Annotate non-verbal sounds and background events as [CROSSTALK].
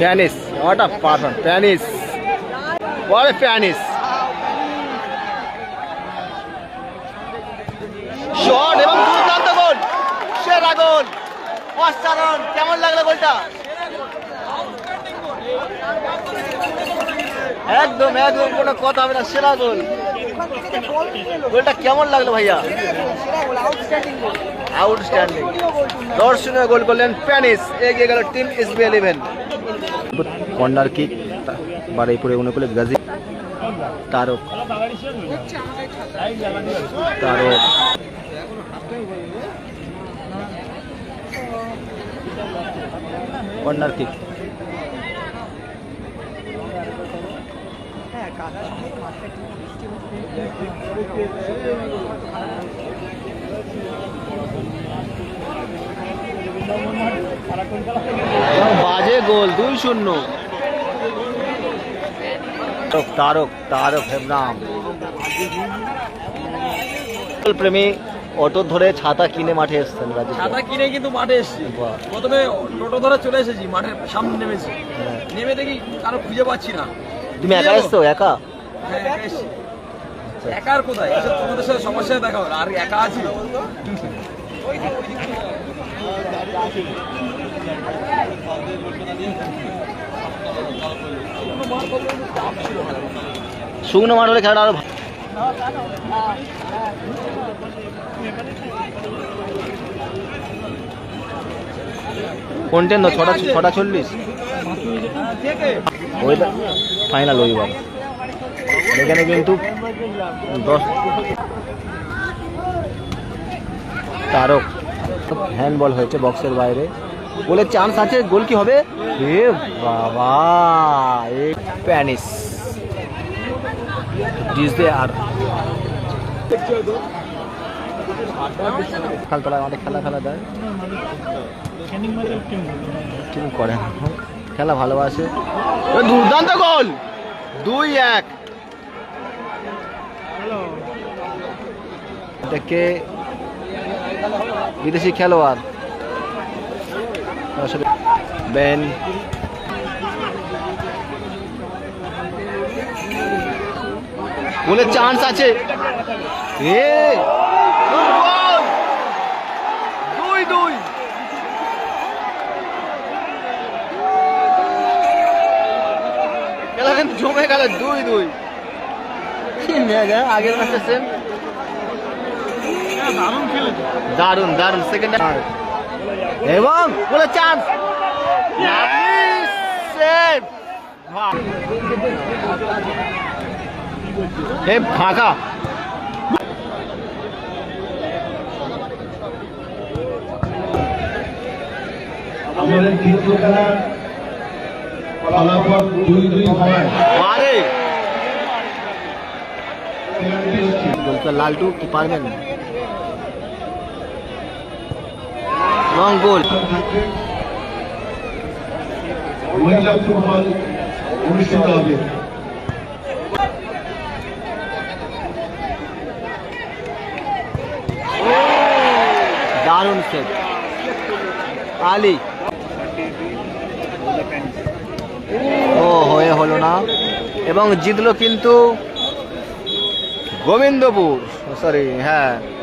প্যানিস what a পারফন প্যানিস what a প্যানিস শট এবং দুর্দান্ত গোল। সেরা গোল। অসাধারণ। কেমন লাগল গোলটা? একদম একদম, কোনো কথা হবে না। সেরা গোল। গোলটা কেমন লাগল ভাইয়া? আউটস্ট্যান্ডিং দর্শনীয় গোল করলেন প্যানিস এগিয়ে গেল team SB eleven corner kick বারুইপুরে অনুকূলে গাজী তারক। তারক। কর্নার কিক বাজে গোল দুই শূন্য। তারক তারক তারক হেমরাম। প্রেমী অটো ধরে ছাতা কিনে মাঠে এসছেন ছাতা কিনে কিন্তু মাঠে এসেছি। প্রথমে টোটো ধরে চলে এসেছি মাঠের সামনে নেমেছি। হ্যাঁ। নেমে দেখি কারও খুঁজে পাচ্ছি না। তুমি একা এসছো? একা? হ্যাঁ। একার কোথায়? তোমাদের সাথে সমস্যা দেখা হলো আর একা আছি? [LAUGHS] শুকনো মাঠ হলে খেলাটা আরও কোনটেন ছটা ছটা চল্লিশ। ফাইনাল রবিবার এখানে কিন্তু দশ তারক। হ্যান্ডবল হয়েছে বক্সের বাইরে। গোলের চান্স আছে গোল কি হবে? এ বাবা, এ প্যানিস। আর আমাদের খেলা খেলা দেয় করে না। খেলা ভালোবাসে। দুর্দান্ত গোল দুই এক। বিদেশি খেলোয়াড়। আসলে গোলের চান্স আছে। এ গোল! দুই দুই। খেলা কিন্তু জমে গেল দুই দুই। মেগা আগের ম্যাচে সেম দারুণ দারুণ সেকেন্ড এবং বলে চান্স সেভ এ ফাঁকা আমাদের তৃতীয় খেলার ফলাফল দুই দুই হওয়ায় মারে খেলাটি হচ্ছে বলতো লালটু কি পারবেন লং গোল। মহিলা সেভ আলি। ও, হয়ে হলো না। এবং জিতলো কিন্তু গোবিন্দপুর। সরি হ্যাঁ।